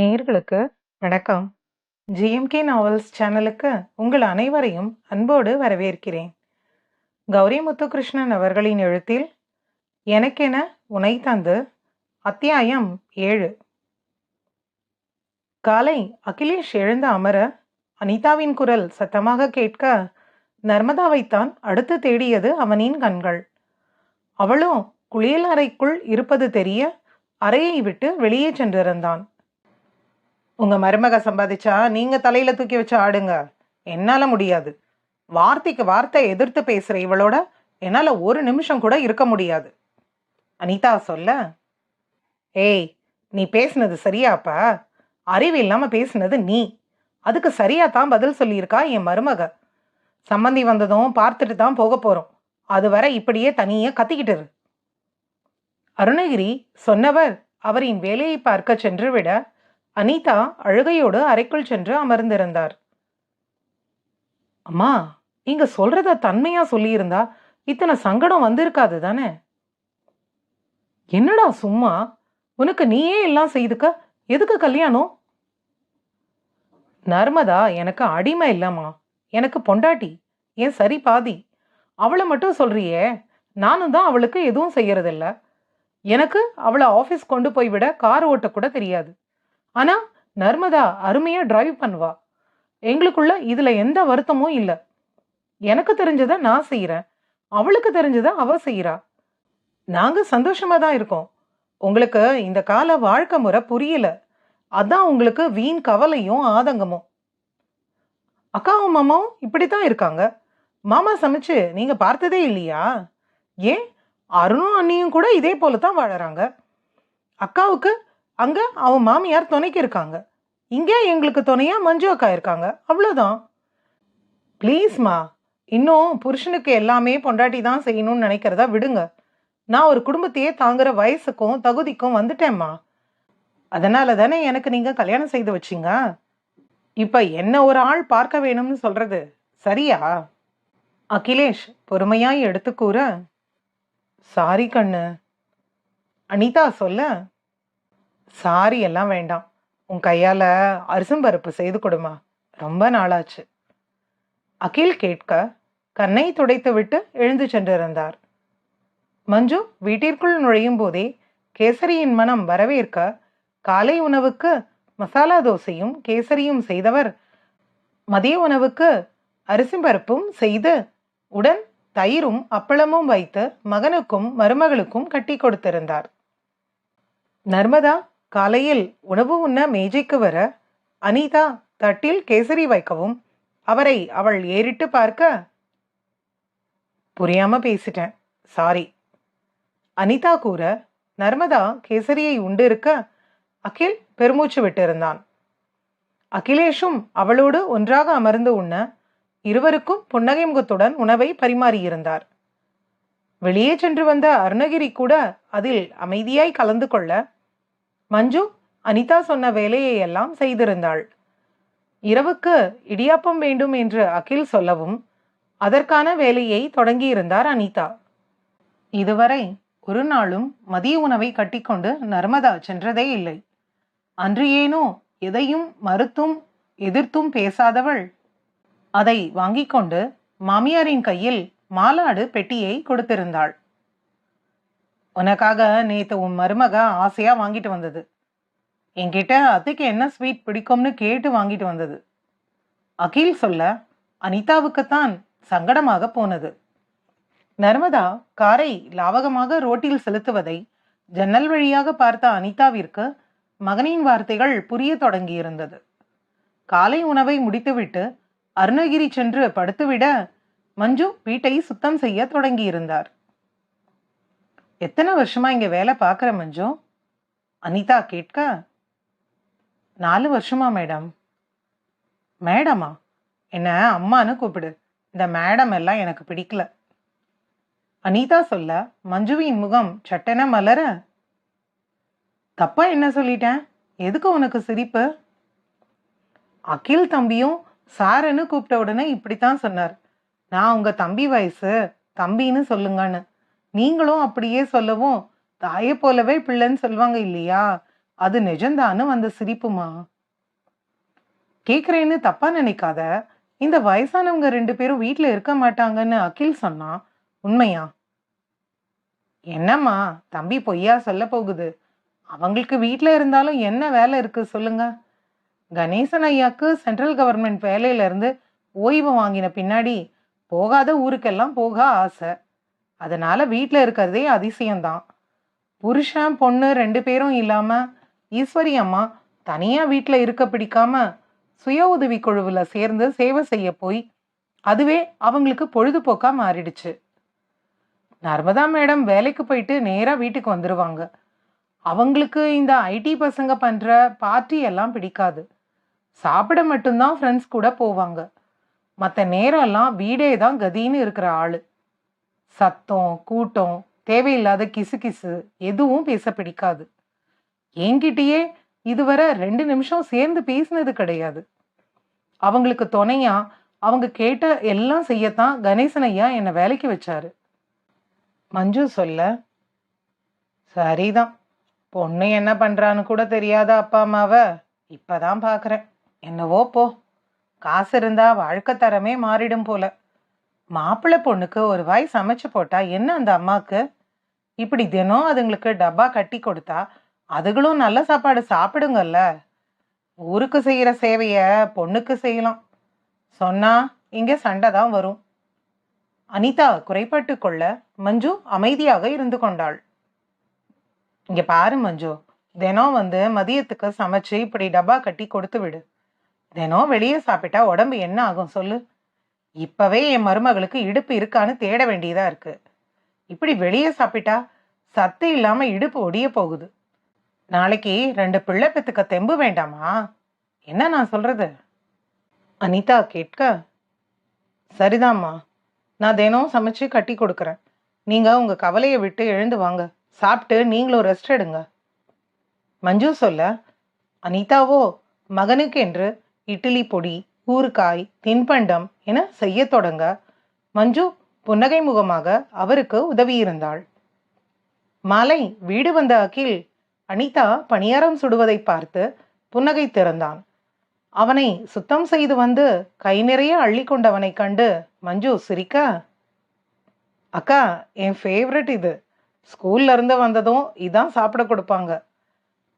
நேயர்களுக்கு வணக்கம். GMK novels சேனலுக்கு உங்கள் அனைவரையும் அன்போடு வரவேற்கிறேன். கௌரி முத்துகிருஷ்ணன் அவர்களின் எழுத்தில் எனக்கென உனை தந்து அத்தியாயம் ஏழு. காலை அகிலேஷ் எழுந்து அமர அனிதாவின் குரல் சத்தமாக கேட்க நர்மதாவைத்தான் அடுத்து தேடியது அவனின் கண்கள். அவளோ குளியல் அறைக்குள் இருப்பது தெரிய அறையை விட்டு வெளியே சென்றிருந்தான். உங்கள் மருமக சம்பாதிச்சா நீங்கள் தலையில் தூக்கி வச்சு ஆடுங்க. என்னால் முடியாது. வார்த்தைக்கு வார்த்தை எதிர்த்து பேசுகிற இவளோட என்னால் ஒரு நிமிஷம் கூட இருக்க முடியாது. அனிதா சொல்ல ஏய் நீ பேசுனது சரியாப்பா அறிவு இல்லாமல் பேசுனது நீ. அதுக்கு சரியாக தான் பதில் சொல்லியிருக்கா என் மருமக. சம்மந்தி வந்ததும் பார்த்துட்டு தான் போக அது வரை இப்படியே தனியே கத்திக்கிட்டுரு அருணகிரி சொன்னவர் அவரின் வேலையை பார்க்க சென்று விட அனிதா அழுகையோடு அறைக்குள் சென்று அமர்ந்திருந்தார். அம்மா நீங்க சொல்றத தன்மையா சொல்லியிருந்தா இத்தனை சங்கடம் வந்திருக்காது தானே? என்னடா சும்மா? உனக்கு நீயே எல்லாம் செய்துக்க? எதுக்கு கல்யாணம்? நர்மதா எனக்கு அடிமை இல்லம்மா. எனக்கு பொண்டாட்டி. ஏன் சரி பாதி. அவளை மட்டும் சொல்றியே. நானும் தான் அவளுக்கு எதுவும் செய்யறதில்ல. எனக்கு அவளை ஆஃபீஸ் கொண்டு போய் விட கார் ஓட்ட கூட தெரியாது. ஆனால் நர்மதா அருமையாக டிரைவ் பண்ணுவா. எங்களுக்குள்ள இதில் எந்த வருத்தமும் இல்லை. எனக்கு தெரிஞ்சதை நான் செய்கிறேன் அவளுக்கு தெரிஞ்சதை அவ செய்கிறா நாங்கள் சந்தோஷமாக தான் இருக்கோம். உங்களுக்கு இந்த கால வாழ்க்கை முறை புரியல. அதான் உங்களுக்கு வீண் கவலையும் ஆதங்கமும். அக்காவும் மாமாவும் இப்படி தான் இருக்காங்க. மாமா சமைச்சு நீங்கள் பார்த்ததே இல்லையா? ஏன்? அருணும் அண்ணியும் கூட இதே போல தான் வாழறாங்க. அக்காவுக்கு அங்கே அவன் மாமியார் துணைக்கு இருக்காங்க. இங்கே எங்களுக்கு துணையாக மஞ்சு அக்கா இருக்காங்க. அவ்வளோதான் ப்ளீஸ்மா இன்னும் புருஷனுக்கு எல்லாமே பொண்டாட்டி தான் செய்யணும்னு நினைக்கிறதா விடுங்க. நான் ஒரு குடும்பத்தையே தாங்குற வயசுக்கும் தகுதிக்கும் வந்துட்டேம்மா அதனால தானே எனக்கு நீங்கள் கல்யாணம் செய்து வச்சிங்க? இப்போ என்ன ஒரு ஆள் பார்க்க வேணும்னு சொல்கிறது சரியா? அகிலேஷ் பொறுமையாக எடுத்து கூற சாரி கண்ணு. அனிதா சொல்ல. சாரி எல்லாம் வேண்டாம். உன் கையால் அரிசம்பருப்பு செய்து கொடுமா. ரொம்ப நாளாச்சு. அகில் கேட்க கண்ணை துடைத்து விட்டு எழுந்து சென்றிருந்தார். மஞ்சு வீட்டிற்குள் நுழையும் போதே கேசரியின் மனம் வரவேற்க காலை உணவுக்கு மசாலா தோசையும் கேசரியும் செய்தவர் மதிய உணவுக்கு அரிசிம்பருப்பும் செய்து உடன் தயிரும் அப்பளமும் வைத்து மகனுக்கும் மருமகளுக்கும் கட்டி கொடுத்திருந்தார். நர்மதா காலையில் உணவு உண்ண மேஜைக்கு வர அனிதா தட்டில் கேசரி வைக்கவும். அவரை அவள் ஏறிட்டு பார்க்க புரியாம பேசிட்டேன். சாரி. அனிதா கூற நர்மதா கேசரியை உண்டு இருக்க. அகில் பெருமூச்சு விட்டிருந்தான். அகிலேஷும் அவளோடு ஒன்றாக அமர்ந்து உண்ண இருவருக்கும் புன்னகை முகத்துடன் உணவை பரிமாறியிருந்தார். வெளியே சென்று வந்த அருணகிரி கூட அதில் அமைதியாய் கலந்து கொள்ள மஞ்சு அனிதா சொன்ன வேலையை எல்லாம் செய்திருந்தாள். இரவுக்கு இடியாப்பம் வேண்டும் என்று அகில் சொல்லவும் அதற்கான வேலையை தொடங்கியிருந்தார் அனிதா. இதுவரை ஒரு நாளும் மதிய உணவை கட்டிக்கொண்டு நர்மதா சென்றதே இல்லை. அன்று ஏனோ எதையும் மறுத்தும் எதிர்த்தும் பேசாதவள். அதை வாங்கிக் கொண்டு மாமியாரின் கையில் மாலாடு பெட்டியை கொடுத்திருந்தாள். உனக்காக நேத்து உன் மருமக ஆசையா வாங்கிட்டு வந்தது. என்கிட்ட அத்தைக்கு என்ன ஸ்வீட் பிடிக்கும்னு கேட்டு வாங்கிட்டு வந்தது. அகில் சொல்ல அனிதாவுக்குத்தான் சங்கடமாக போனது. நர்மதா காரை லாவகமாக ரோட்டில் செலுத்துவதை ஜன்னல் வழியாக பார்த்த அனிதாவிற்கு மகனின் வார்த்தைகள் புரிய தொடங்கியிருந்தது. காலை உணவை முடித்துவிட்டு அருணகிரி சென்று படுத்துவிட மஞ்சு வீட்டை சுத்தம் செய்ய தொடங்கியிருந்தார். எத்தனை வருஷமா இங்க வேலை பார்க்குற மஞ்சு? அனிதா கேட்க நாலு வருஷமா மேடம். மேடமா? என்ன அம்மான்னு கூப்பிடு. இந்த மேடம் எல்லாம் எனக்கு பிடிக்கல. அனிதா சொல்ல மஞ்சுவின் முகம் சட்டென மலர. தப்பா என்ன சொல்லிட்டேன்? எதுக்கு உனக்கு சிரிப்பு? அகில் தம்பியும் சாருன்னு கூப்பிட்ட உடனே இப்படித்தான் சொன்னார். நான் உங்க தம்பி வயசு தம்பின்னு சொல்லுங்கன்னு. நீங்களும் அப்படியே சொல்லவும் தாயை போலவே பிள்ளைன்னு சொல்லுவாங்க இல்லையா? அது நிஜம்தான்னு வந்த சிரிப்புமா? கேக்குறேன்னு தப்பா நினைக்காத. இந்த வயசானவங்க ரெண்டு பேரும் வீட்டில் இருக்க மாட்டாங்கன்னு அகில் சொன்னான் உண்மையா? என்னம்மா தம்பி பொய்யா சொல்ல போகுது. அவங்களுக்கு வீட்டில் இருந்தாலும் என்ன வேலை இருக்கு சொல்லுங்க. கணேசன் ஐயாக்கு சென்ட்ரல் கவர்மெண்ட் வேலையில இருந்து ஓய்வு வாங்கின பின்னாடி போகாத ஊருக்கெல்லாம் போக ஆசை. அதனால வீட்டில் இருக்கிறதே அதிசயம்தான். புருஷன் பொண்ணு ரெண்டு பேரும் இல்லாமல் ஈஸ்வரி அம்மா தனியாக வீட்டில் இருக்க பிடிக்காம சுய உதவி குழுவில் சேர்ந்து சேவை செய்ய போய் அதுவே அவங்களுக்கு பொழுதுபோக்காக மாறிடுச்சு. நர்மதா மேடம் வேலைக்கு போயிட்டு நேராக வீட்டுக்கு வந்துடுவாங்க அவங்களுக்கு இந்த ஐடி பசங்க பண்ணுற பார்ட்டி எல்லாம் பிடிக்காது. சாப்பிட மட்டும்தான் ஃப்ரெண்ட்ஸ் கூட போவாங்க. மற்ற நேரம்லாம் வீடே தான் கதின்னு இருக்கிற ஆள். சத்தம் கூட்டம் தேவையில்லாத கிசு கிசு எதுவும் பேச பிடிக்காது. என்கிட்டயே இதுவரை ரெண்டு நிமிஷம் சேர்ந்து பேசினது கிடையாது. அவங்களுக்கு துணையா அவங்க கேட்ட எல்லாம் செய்யத்தான் கணேசன் ஐயா என்னை வேலைக்கு வச்சாரு. மஞ்சு சொல்ல சரிதான். பொண்ணு என்ன பண்றான்னு கூட தெரியாத அப்பா அம்மாவை இப்பதான் பாக்குறேன். என்னவோ போ. காசு இருந்தா வாழ்க்கை தரமே மாறிடும் போல. மாப்பிள்ளை பொண்ணுக்கு ஒரு வாய் சமைச்சு போட்டா என்ன அந்த அம்மாவுக்கு? இப்படி தினம் அதுங்களுக்கு டப்பா கட்டி கொடுத்தா அதுகளும் நல்ல சாப்பாடு சாப்பிடுங்கல்ல. ஊருக்கு செய்கிற சேவைய பொண்ணுக்கு செய்யலாம். சொன்னா இங்கே சண்டை தான் வரும். அனிதா குறைபாட்டு கொள்ள மஞ்சு அமைதியாக இருந்து கொண்டாள். இங்கே பாரு மஞ்சு தினம் வந்து மதியத்துக்கு சமைச்சு இப்படி டப்பா கட்டி கொடுத்து விடு. தினம் வெளியே சாப்பிட்டா உடம்பு என்ன ஆகும் சொல்லு. இப்பவே என் மருமகளுக்கு இடுப்பு இருக்கான்னு தேட வேண்டியதா இருக்கு. இப்படி வெளியே சாப்பிட்டா சத்து இல்லாம இடுப்பு ஒடிய போகுது. நாளைக்கு ரெண்டு பிள்ளை பெத்துக்க தெம்பு வேண்டாமா? என்ன நான் சொல்றது? அனிதா கேட்க சரிதாம்மா நான் தினம் சமைச்சு கட்டி கொடுக்குறேன். நீங்க உங்க கவலையை விட்டு எழுந்து வாங்க. சாப்பிட்டு நீங்களும் ரெஸ்ட் எடுங்க. மஞ்சு சொல்ல அனிதாவோ மகனுக்கு என்று இட்லி பொடி ஊறுகாய் தின்பண்டம் என செய்ய தொடங்க மஞ்சு புன்னகை முகமாக அவருக்கு உதவியிருந்தாள். மாலை வீடு வந்த அகில் அனிதா பணியாரம் சுடுவதை பார்த்து புன்னகை திறந்தான். அவனை சுத்தம் செய்து வந்து கை நிறைய அள்ளி கொண்டவனை கண்டு மஞ்சு சிரிக்க அக்கா என் ஃபேவரட் இது. ஸ்கூல்ல இருந்து வந்ததும் இதான் சாப்பிட கொடுப்பாங்க.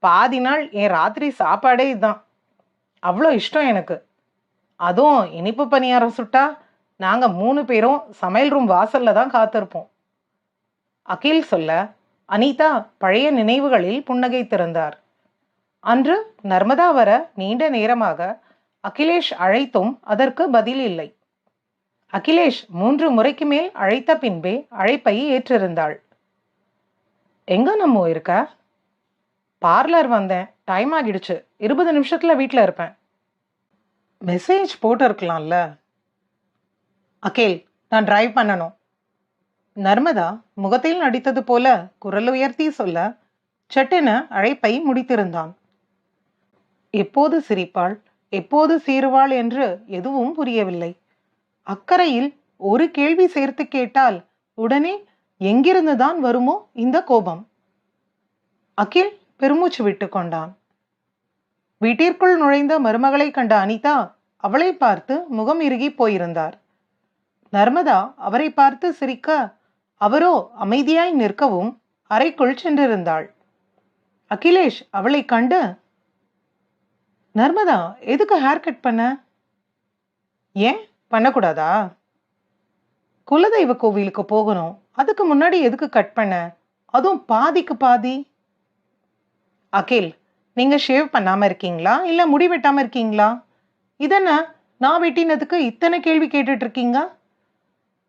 பாதி நாள் என் ராத்திரி சாப்பாடே இதுதான் அவ்வளோ இஷ்டம் எனக்கு. அதுவும் இனிப்பு பணியாரம் சுட்டா நாங்கள் மூணு பேரும் சமையல் ரூம் வாசல்ல தான் காத்திருப்போம். அகில் சொல்ல அனிதா பழைய நினைவுகளில் புன்னகை திறந்தார். அன்று நர்மதா வர நீண்ட நேரமாக அகிலேஷ் அழைத்தும் அதற்கு பதில் இல்லை. அகிலேஷ் மூன்று முறைக்கு மேல் அழைத்த பின்பே அழைப்பை ஏற்றிருந்தாள். எங்க நம்ம இருக்க? பார்லர் வந்தேன். டைம் ஆகிடுச்சு. இருபது நிமிஷத்துல வீட்டில் இருப்பேன். மெசேஜ் போட்டிருக்கலாம்ல. அகில் நான் டிரைவ் பண்ணணும். நர்மதா முகத்தில் நடித்தது போல குரல் உயர்த்தி சொல்ல சட்டென அழைப்பை முடித்திருந்தான். எப்போது சிரிப்பாள் எப்போது சீருவாள் என்று எதுவும் புரியவில்லை. அக்கறையில் ஒரு கேள்வி சேர்த்து கேட்டால் உடனே எங்கிருந்துதான் வருமோ இந்த கோபம். அகில் பெருமூச்சு விட்டு கொண்டான். வீட்டிற்குள் நுழைந்த மருமகளை கண்ட அனிதா அவளை பார்த்து முகம் இறுகி போயிருந்தார். நர்மதா அவரை பார்த்து சிரிக்க அவரோ அமைதியாய் நிற்கவும் அறைக்குள் சென்றிருந்தாள். அகிலேஷ் அவளை கண்டு நர்மதா எதுக்கு ஹேர் கட் பண்ண? ஏன்? பண்ணக்கூடாதா? குலதெய்வ கோவிலுக்கு போகணும். அதுக்கு முன்னாடி எதுக்கு கட் பண்ண? அதுவும் பாதிக்கு பாதி. அகில் நீங்க ஷேவ் பண்ணாம இருக்கீங்களா? இல்ல முடி வெட்டாம இருக்கீங்களா? இதென்ன நான் வெட்டினதுக்கு இத்தனை கேள்வி கேட்டுட்டு இருக்கீங்க?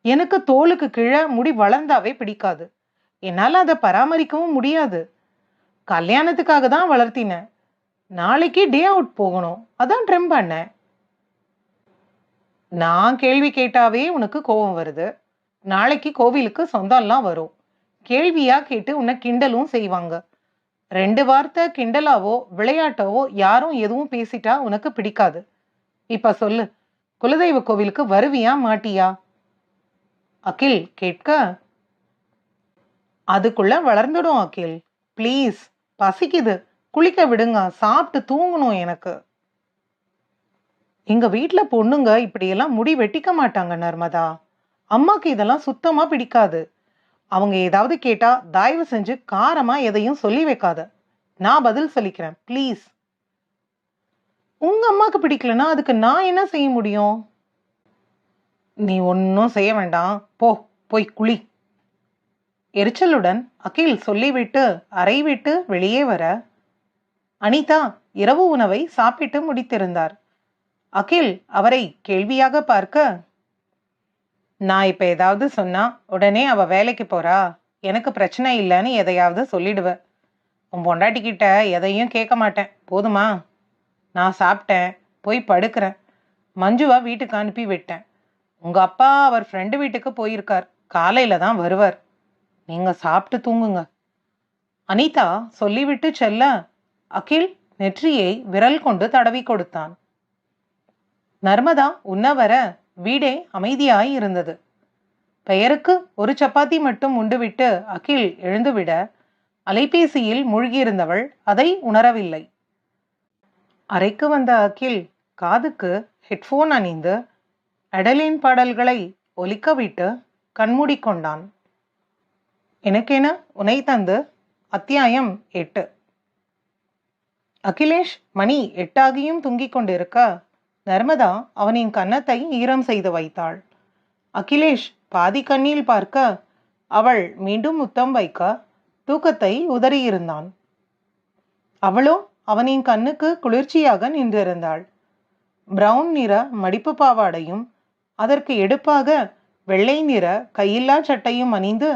எனக்கு தோலுக்கு கீழே முடி வளர்ந்தாவே பிடிக்காது. என்னால் அதை பராமரிக்கவும் முடியாது. கல்யாணத்துக்காக தான் வளர்த்தினேன். நாளைக்கு டே அவுட் போகணும். அதான் ட்ரிம் பண்ணேன். நான் கேள்வி கேட்டாவே உனக்கு கோபம் வருது. நாளைக்கு கோவிலுக்கு சொந்தம்லாம் வரும். கேள்வியா கேட்டு உன்னை கிண்டலும் செய்வாங்க. ரெண்டு வார்த்தை கிண்டலாவோ விளையாட்டவோ யாரும் எதுவும் பேசிட்டா உனக்கு பிடிக்காது. இப்ப சொல்லு குலதெய்வ கோவிலுக்கு வருவியா மாட்டியா? அகில் கேட்க அதுக்குள்ள வளர்ந்துடும் அகில். ப்ளீஸ் பசிக்குது. குளிக்க விடுங்க. சாப்பிட்டு தூங்கணும் எனக்கு. எங்க வீட்டுல பொண்ணுங்க இப்படியெல்லாம் முடி வெட்டிக்க மாட்டாங்க நர்மதா. அம்மாக்கு இதெல்லாம் சுத்தமா பிடிக்காது. அவங்க ஏதாவது கேட்டால் தயவு செஞ்சு காரமாக எதையும் சொல்லி வைக்காத. நான் பதில் சொல்லிக்கிறேன். ப்ளீஸ் உங்கள் அம்மாவுக்கு பிடிக்கலனா அதுக்கு நான் என்ன செய்ய முடியும்? நீ ஒன்றும் செய்ய வேண்டாம். போ போய் குளி. எரிச்சலுடன் அகில் சொல்லிவிட்டு அறை விட்டு வெளியே வர அனிதா இரவு உணவை சாப்பிட்டு முடித்திருந்தார். அகில் அவரை கேள்வியாக பார்க்க நான் இப்போ ஏதாவது சொன்னா உடனே அவள் வேலைக்கு போறா? எனக்கு பிரச்சனை இல்லைன்னு எதையாவது சொல்லிடுவேன் உன் பொண்டாட்டிக்கிட்ட எதையும் கேட்க மாட்டேன். போதுமா? நான் சாப்பிட்டேன். போய் படுக்கிறேன். மஞ்சுவா வீட்டுக்கு அனுப்பி விட்டேன். உங்கள் அப்பா அவர் ஃப்ரெண்டு வீட்டுக்கு போயிருக்கார். காலையில் தான் வருவார். நீங்கள் சாப்பிட்டு தூங்குங்க. அனிதா சொல்லிவிட்டு செல்ல. அகில் நெற்றியை விரல் கொண்டு தடவி கொடுத்தான். நர்மதா உன்ன வர. வீடே அமைதியாய் இருந்தது. பெயருக்கு ஒரு சப்பாத்தி மட்டும் உண்டுவிட்டு அகில் எழுந்துவிட அலைபேசியில் மூழ்கியிருந்தவள் அதை உணரவில்லை. அறைக்கு வந்த அகில் காதுக்கு ஹெட்ஃபோன் அணிந்து அடலின் பாடல்களை ஒலிக்கவிட்டு கண்மூடிக்கொண்டான். எனக்கென உனை தந்து அத்தியாயம் எட்டு. அகிலேஷ் மணி எட்டாகியும் தூங்கிக் கொண்டிருக்க நர்மதா அவனின் கன்னத்தை ஈரம் செய்து வைத்தாள். அகிலேஷ் பாதி கண்ணில் பார்க்க அவள் மீண்டும் முத்தம் வைக்க தூக்கத்தை உதறியிருந்தான். அவளோ அவனின் கண்ணுக்கு குளிர்ச்சியாக நின்றிருந்தாள். பிரவுன் நிற மடிப்பு பாவாடையும் அதற்கு எடுப்பாக வெள்ளை நிற கையில்லா சட்டையும் அணிந்து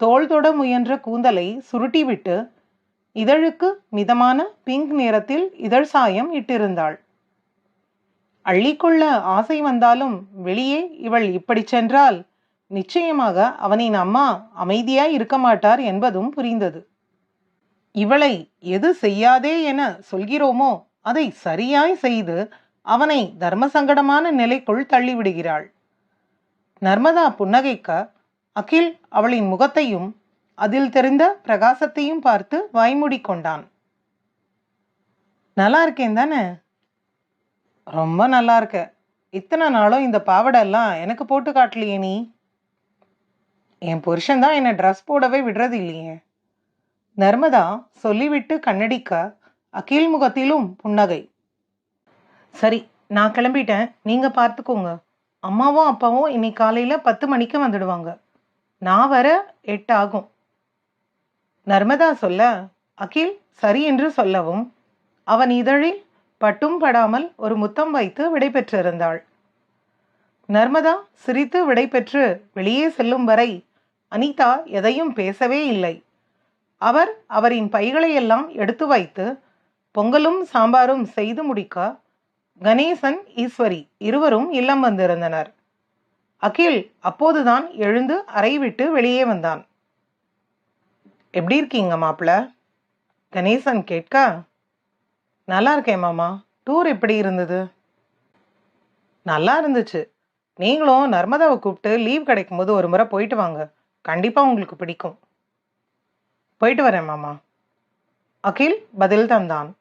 தோள் தொட முயன்ற கூந்தலை சுருட்டிவிட்டு இதழுக்கு மிதமான பிங்க் நிறத்தில் இதழ் சாயம் இட்டிருந்தாள். அள்ளிக்கொள்ள ஆசை வந்தாலும் வெளியே இவள் இப்படி சென்றால் நிச்சயமாக அவனின் அம்மா அமைதியாய் இருக்க மாட்டார் என்பதும் புரிந்தது. இவளை எது செய்யாதே என சொல்கிறோமோ அதை சரியாய் செய்து அவனை தர்ம சங்கடமான நிலைக்குள் தள்ளிவிடுகிறாள். நர்மதா புன்னகைக்க அகில் அவளின் முகத்தையும் அதில் தெரிந்த பிரகாசத்தையும் பார்த்து வாய்மூடி கொண்டான். நல்லா இருக்கேன் தானே? ரொம்ப நல்லா இருக்க. இத்தனை நாளும் இந்த பாவாடை எல்லாம் எனக்கு போட்டு காட்டலையே நீ? என் புருஷன் தான் என்னை ட்ரெஸ் போடவே விடுறது இல்லையே. நர்மதா சொல்லிவிட்டு கண்ணடிக்க அகில் முகத்திலும் புன்னகை. சரி நான் கிளம்பிட்டேன். நீங்கள் பார்த்துக்கோங்க. அம்மாவும் அப்பாவும் இன்னைக்கு காலையில் பத்து மணிக்கு வந்துடுவாங்க. நான் வர எட்டு ஆகும். நர்மதா சொல்ல அகில் சரி என்று சொல்லவும். அவன் இதழில் பட்டும் படாமல் ஒரு முத்தம் வைத்து விடைபெற்றிருந்தாள். நர்மதா சிரித்து விடைபெற்று வெளியே செல்லும் வரை அனிதா எதையும் பேசவே இல்லை. அவர் அவரின் பைகளையெல்லாம் எடுத்து வைத்து பொங்கலும் சாம்பாரும் செய்து முடிக்க கணேசன் ஈஸ்வரி இருவரும் இல்லம் வந்திருந்தனர். அகில் அப்போதுதான் எழுந்து அறை விட்டு வெளியே வந்தான். எப்படி இருக்கீங்க மாப்பிள்ள கணேசன் கேட்க நல்லா இருக்கேன் மாமா. டூர் எப்படி இருந்தது? நல்லா இருந்துச்சு. நீங்களும் நர்மதாவை கூப்பிட்டு லீவ் கிடைக்கும்போது ஒரு முறை போயிட்டு வாங்க. கண்டிப்பாக உங்களுக்கு பிடிக்கும். போயிட்டு வரேன் மாமா. அகில் பதில் தந்தான்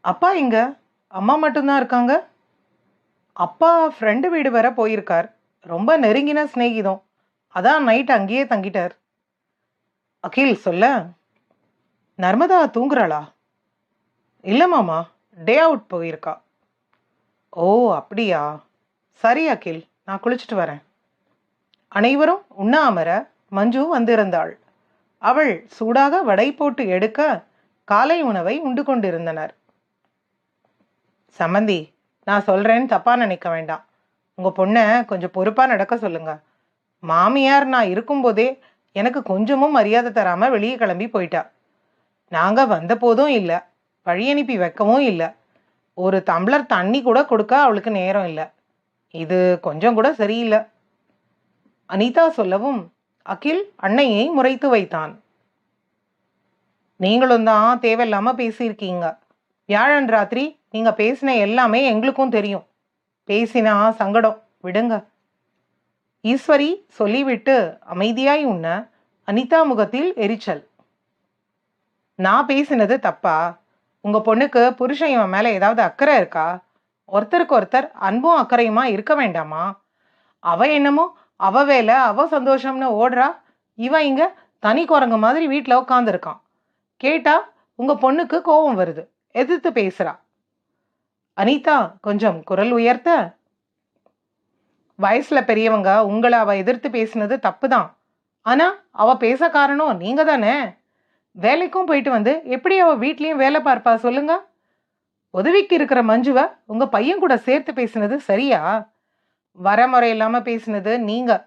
அப்பா இங்க அம்மா மட்டும்தான் இருக்காங்க? அப்பா ஃப்ரெண்டு வீடு வர போயிருக்கார். ரொம்ப நெருங்கின சிநேகிதம். அதான் நைட் அங்கேயே தங்கிட்டார். அகில் சொல்ல நர்மதா தூங்குறாளா? இல்லை மாமா டே அவுட் போயிருக்கா. ஓ அப்படியா? சரி அகில் நான் குளிச்சுட்டு வரேன். அனைவரும் உண்ணாமர மஞ்சு வந்திருந்தாள். அவள் சூடாக வடை போட்டு எடுக்க காலை உணவை உண்டு கொண்டிருந்தனர். சம்மந்தி நான் சொல்கிறேன்னு தப்பாக நினைக்க வேண்டாம். உங்கள் பொண்ணை கொஞ்சம் பொறுப்பாக நடக்க சொல்லுங்க. மாமியார் நான் இருக்கும்போதே எனக்கு கொஞ்சமும் மரியாதை தராமல் வெளியே கிளம்பி போயிட்டா. நாங்கள் வந்த போதும் இல்லை. வழி அனுப்பி வைக்கவும் இல்லை. ஒரு டம்ளர் தண்ணி கூட கொடுக்க அவளுக்கு நேரம் இல்லை. இது கொஞ்சம் கூட சரியில்லை. அனிதா சொல்லவும் அகில் அன்னையை முறைத்து வைத்தான். நீங்களும் தான் தேவையில்லாமல் பேசியிருக்கீங்க. வியாழன் ராத்திரி நீங்கள் பேசின எல்லாமே எங்களுக்கும் தெரியும். பேசினா சங்கடம். விடுங்க. ஈஸ்வரி சொல்லிவிட்டு அமைதியாய் உண்ண அனிதா முகத்தில் எரிச்சல். நான் பேசினது தப்பா? உங்கள் பொண்ணுக்கு புருஷன் இவன் மேலே ஏதாவது அக்கறை இருக்கா? ஒருத்தருக்கு ஒருத்தர் அன்பும் அக்கறையுமா இருக்க வேண்டாமா? அவ என்னமோ அவ வேலை அவ சந்தோஷம்னு ஓடுறா. இவன் இங்கே தனி குரங்கு மாதிரி வீட்டில் உட்காந்துருக்கான் கேட்டா உங்கள் பொண்ணுக்கு கோபம் வருது. எதிர்த்து பேசுகிறா அனிதா கொஞ்சம் குரல் உயர்த்த. வயசில் பெரியவங்க உங்களை அவள் எதிர்த்து பேசினது தப்பு தான் ஆனால் அவள் பேச காரணம் நீங்கள் தானே வேலைக்கும் போயிட்டு வந்து எப்படி அவள் வீட்லேயும் வேலை பார்ப்பா சொல்லுங்க. உதவிக்கு இருக்கிற மஞ்சுவை உங்கள் பையன் கூட சேர்த்து பேசினது சரியா? வரமுறை இல்லாமல் பேசினது நீங்கள்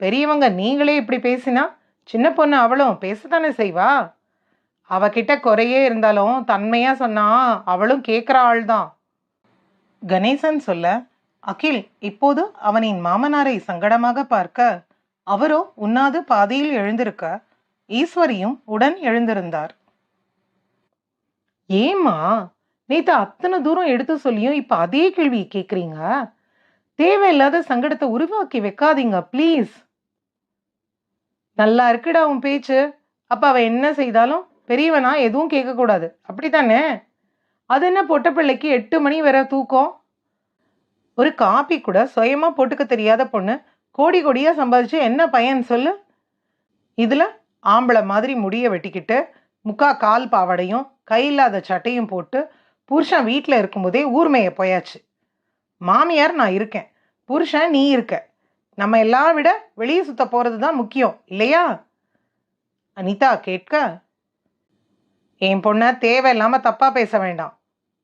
பெரியவங்க நீங்களே இப்படி பேசினா சின்ன பொண்ணு அவளும் பேசத்தானே செய்வா? அவகிட்ட குறையே இருந்தாலும் தன்மையாக சொன்னா அவளும் கேட்குற ஆள் தான் கணேசன் சொல்ல அகில் இப்போது அவனின் மாமனாரை சங்கடமாக பார்க்க அவரோ உண்ணாது பாதியில் எழுந்திருக்க ஈஸ்வரியும் உடன் எழுந்திருந்தார். ஏம்மா நேத்து அத்தனை தூரம் எடுத்து சொல்லியும் இப்ப அதே கேள்வி கேக்குறீங்க? தேவையில்லாத சங்கடத்தை உருவாக்கி வைக்காதீங்க ப்ளீஸ். நல்லா இருக்குடா உன் பேச்சு. அப்ப அவ என்ன செய்தாலும் பெரியவனா எதுவும் கேட்கக்கூடாது அப்படித்தானே? அது என்ன பொட்ட பிள்ளைக்கு எட்டு மணி வர தூக்கம்? ஒரு காப்பி கூட சுயமா போட்டுக்க தெரியாத பொண்ணு கோடி கோடியா சம்பாதிச்சு என்ன பையன் சொல்லு? இதுல ஆம்பளை மாதிரி முடிய வெட்டிக்கிட்டு முக்கா கால் பாவாடையும் கையில்லாத சட்டையும் போட்டு புருஷன் வீட்டில் இருக்கும்போதே ஊர்மையை போயாச்சு. மாமியார் நான் இருக்கேன். புருஷன் நீ இருக்க. நம்ம எல்லாம் விட வெளியே சுத்த போகிறது தான் முக்கியம் இல்லையா? அனிதா கேட்க என் பொண்ணை தேவையில்லாமல் தப்பாக பேச வேண்டாம்.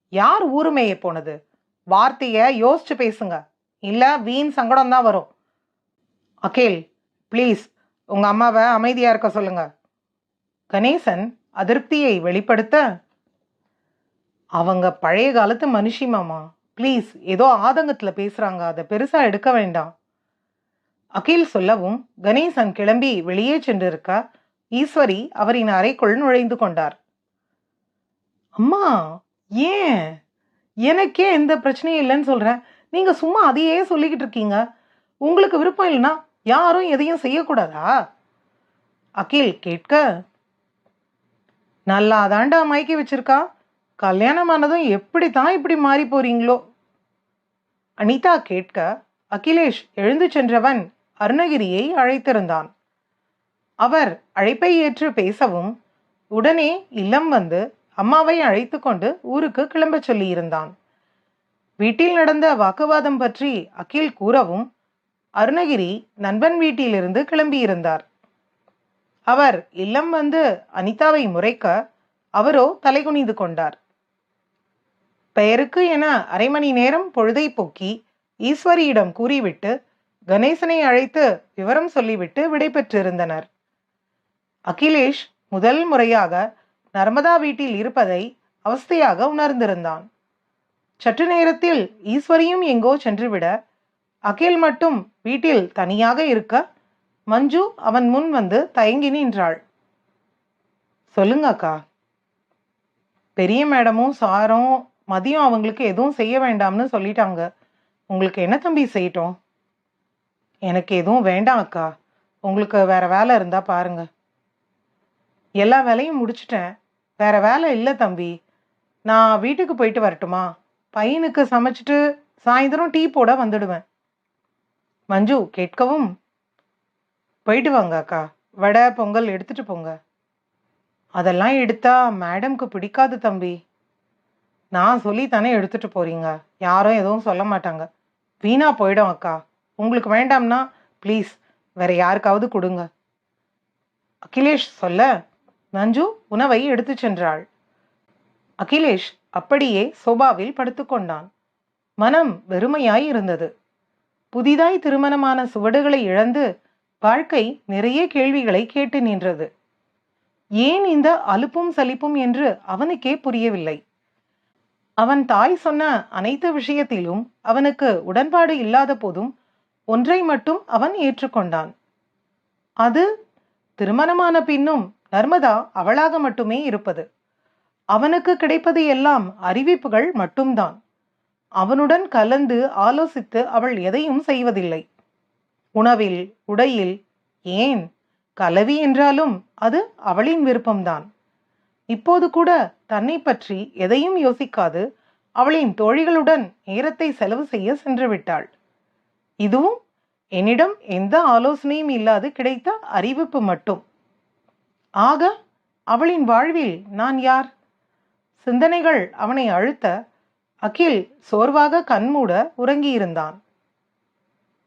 யார் ஊருமைய போனது? வார்த்தையை யோசிச்சு பேசுங்க. இல்லை வீண் சங்கடம் தான் வரும். அகேல் ப்ளீஸ் உங்க அம்மாவை அமைதியா இருக்க சொல்லுங்க. கணேசன் அதிருப்தியை வெளிப்படுத்த அவங்க பழைய காலத்து மனுஷி மாமா. ப்ளீஸ் ஏதோ ஆதங்கத்தில் பேசுகிறாங்க அதை பெருசாக எடுக்க வேண்டாம். அகில் சொல்லவும் கணேசன் கிளம்பி வெளியே சென்றிருக்க ஈஸ்வரி அவரின் அறைக்குள் நுழைந்து கொண்டார். அம்மா ஏன்? எனக்கே எந்த பிரச்சனையும் இல்லைன்னு சொல்கிறேன் நீங்கள் சும்மா அதையே சொல்லிக்கிட்டு இருக்கீங்க. உங்களுக்கு விருப்பம் இல்லைன்னா யாரும் எதையும் செய்யக்கூடாதா? அகில் கேட்க நல்லா தாண்டா மயக்கி வச்சிருக்கா? கல்யாணம் ஆனதும் எப்படி தான் இப்படி மாறி போறீங்களோ? அனிதா கேட்க அகிலேஷ் எழுந்து சென்றவன் அருணகிரியை அழைத்திருந்தான். அவர் அழைப்பை ஏற்று பேசவும் உடனே இல்லம் வந்து அம்மாவை அழைத்து கொண்டு ஊருக்கு கிளம்பச் சொல்லியிருந்தான். வீட்டில் நடந்த வாக்குவாதம் பற்றி அகில் கூறவும் அருணகிரி நண்பன் வீட்டிலிருந்து கிளம்பியிருந்தார். அவர் இல்லம் வந்து அனிதாவை முறைக்க அவரோ தலைகுனிந்து கொண்டார். பெயருக்கு என அரை மணி நேரம் பொழுதை போக்கி ஈஸ்வரியிடம் கூறிவிட்டு கணேசனை அழைத்து விவரம் சொல்லிவிட்டு விடைபெற்றிருந்தனர். அகிலேஷ் முதல் முறையாக நர்மதா வீட்டில் இருப்பதை அவஸ்தையாக உணர்ந்திருந்தான். சற்று நேரத்தில் ஈஸ்வரியும் எங்கோ சென்றுவிட அகில் மட்டும் வீட்டில் தனியாக இருக்க மஞ்சு அவன் முன் வந்து தயங்கி நின்றாள். சொல்லுங்க அக்கா. பெரிய மேடமும் சாரும் மதியம் அவங்களுக்கு எதுவும் செய்ய வேண்டாம்னு சொல்லிட்டாங்க. உங்களுக்கு என்ன தம்பி செய்யட்டும்? எனக்கு எதுவும் வேண்டாம் அக்கா. உங்களுக்கு வேற வேலை இருந்தா பாருங்க. எல்லா வேலையும் முடிச்சிட்டேன். வேற வேலை இல்லை தம்பி. நான் வீட்டுக்கு போயிட்டு வரட்டுமா? பையனுக்கு சமைச்சிட்டு சாயந்தரம் டீ போட வந்துடுவேன். மஞ்சு கேட்கவும் போயிட்டு வாங்க அக்கா. வடை பொங்கல் எடுத்துட்டு போங்க. அதெல்லாம் எடுத்தா மேடம்க்கு பிடிக்காது தம்பி. நான் சொல்லி தானே எடுத்துட்டு போறீங்க. யாரும் எதுவும் சொல்ல மாட்டாங்க. வீணா போயிடும் அக்கா. உங்களுக்கு வேண்டாம்னா ப்ளீஸ் வேற யாருக்காவது கொடுங்க. அகிலேஷ் சொல்ல. மஞ்சு உணவை எடுத்து சென்றாள். அகிலேஷ் அப்படியே சோபாவில் படுத்துக்கொண்டான் மனம் வெறுமையாய் இருந்தது. புதிதாய் திருமணமான சுவடுகளை இழந்து வாழ்க்கை நிறைய கேள்விகளை கேட்டு நின்றது. ஏன் இந்த அலுப்பும் சலிப்பும் என்று அவனுக்கே புரியவில்லை. அவன் தாய் சொன்ன அனைத்து விஷயத்திலும் அவனுக்கு உடன்பாடு இல்லாத போதும் ஒன்றை மட்டும் அவன் ஏற்றுக்கொண்டான். அது திருமணமான பின்னும் நர்மதா அவளாக மட்டுமே இருப்பது. அவனுக்கு கிடைப்பது எல்லாம் அறிவிப்புகள் மட்டும்தான். அவனுடன் கலந்து ஆலோசித்து அவள் எதையும் செய்வதில்லை. உணவில் உடையில் ஏன்? கலவி என்றாலும் அது அவளின் விருப்பம்தான். இப்போது கூட தன்னை பற்றி எதையும் யோசிக்காது. அவளின் தோழிகளுடன் நேரத்தை செலவு செய்ய சென்று விட்டாள் இதுவும் என்னிடம் எந்த ஆலோசனையும் இல்லாது கிடைத்த அறிவிப்பு மட்டும். ஆக அவளின் வாழ்வில் நான் யார்? சிந்தனைகள் அவனை அழுத்த அகில் சோர்வாக கண்மூட உறங்கியிருந்தான்.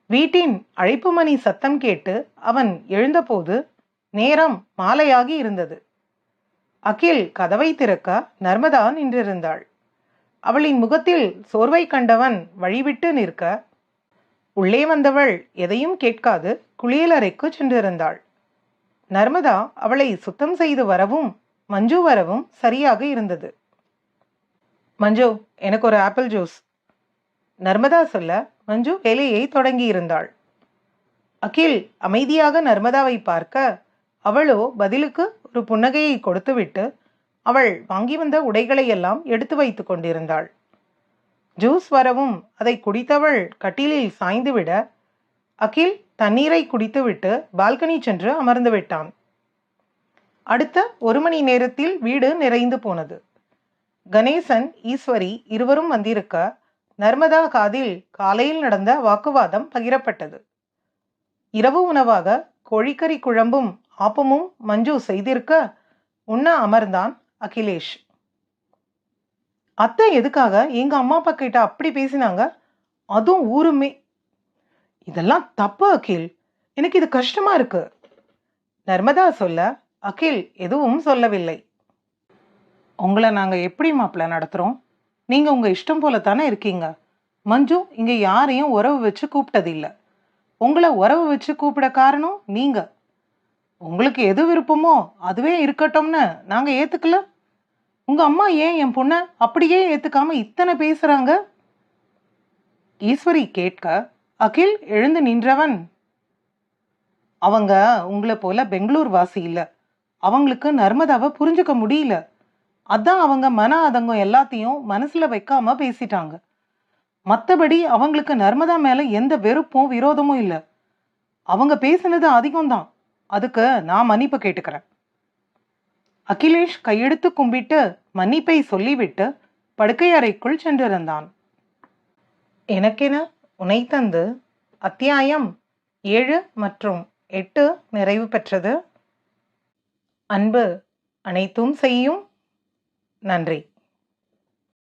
வீட்டின் அழைப்பு மணி சத்தம் கேட்டு அவன் எழுந்தபோது நேரம் மாலையாகி இருந்தது. அகில் கதவை திறக்க நர்மதா நின்றிருந்தாள். அவளின் முகத்தில் சோர்வை கண்டவன் வழிவிட்டு நிற்க உள்ளே வந்தவள் எதையும் கேட்காது குளியலறைக்கு சென்றிருந்தாள். நர்மதா அவளை சுத்தம் செய்து வரவும் மஞ்சு வரவும் சரியாக இருந்தது. மஞ்சு எனக்கு ஒரு ஆப்பிள் ஜூஸ் நர்மதா சொல்ல மஞ்சு வேலையை தொடங்கியிருந்தாள். அகில் அமைதியாக நர்மதாவை பார்க்க அவளோ பதிலுக்கு ஒரு புன்னகையை கொடுத்துவிட்டு அவள் வாங்கி வந்த உடைகளை எல்லாம் எடுத்து வைத்து கொண்டிருந்தாள். ஜூஸ் வரவும் அதை குடித்தவள் கட்டிலில் சாய்ந்துவிட அகில் தண்ணீரை குடித்துவிட்டு பால்கனி சென்று அமர்ந்து விட்டான். அடுத்த ஒரு மணி நேரத்தில் வீடு நிறைந்து போனது. கணேசன் ஈஸ்வரி இருவரும் வந்திருக்க நர்மதா காதில் காலையில் நடந்த வாக்குவாதம் பகிரப்பட்டது. இரவு உணவாக கோழிக்கறி குழம்பும் ஆப்பமும் மஞ்சு செய்திருக்க உண்ண அமர்ந்தான் அகிலேஷ். அத்தை எதுக்காக எங்க அம்மா அப்பா கிட்ட அப்படி பேசினாங்க? அதுவும் ஊருமே. இதெல்லாம் தப்பு அகில். எனக்கு இது கஷ்டமா இருக்கு. நர்மதா சொல்ல அகில் எதுவும் சொல்லவில்லை. உங்களை நாங்கள் எப்படி மாப்பிள்ள நடத்துகிறோம் நீங்கள் உங்கள் இஷ்டம் போல தானே இருக்கீங்க. மஞ்சு இங்கே யாரையும் உறவு வச்சு கூப்பிட்டதில்லை. உங்களை உறவு வச்சு கூப்பிட காரணம் நீங்கள் உங்களுக்கு எது விருப்பமோ அதுவே இருக்கட்டும்னு நாங்கள் ஏற்றுக்கல உங்கள் அம்மா ஏன் என் பொண்ணை அப்படியே ஏற்றுக்காம இத்தனை பேசுகிறாங்க ஈஸ்வரி கேட்க அகில் எழுந்து நின்றவன். அவங்க உங்களை போல பெங்களூர் வாசி இல்லை. அவங்களுக்கு நர்மதாவை புரிஞ்சுக்க முடியல. அதான் அவங்க மன அதங்கம் எல்லாத்தையும் மனசுல வைக்காம பேசிட்டாங்க. மற்றபடி அவங்களுக்கு நர்மதா மேல எந்த வெறுப்பும் விரோதமும் இல்லை. அவங்க பேசினது அதிகம்தான். அதுக்கு நான் மன்னிப்பு கேட்டுக்கிறேன். அகிலேஷ் கையெடுத்து கும்பிட்டு மன்னிப்பை சொல்லிவிட்டு படுக்கை அறைக்குள் சென்றிருந்தான். எனக்கென உனை தந்து அத்தியாயம் ஏழு மற்றும் எட்டு நிறைவு பெற்றது. அன்பு அனைத்தும் செய்யும் நன்றி.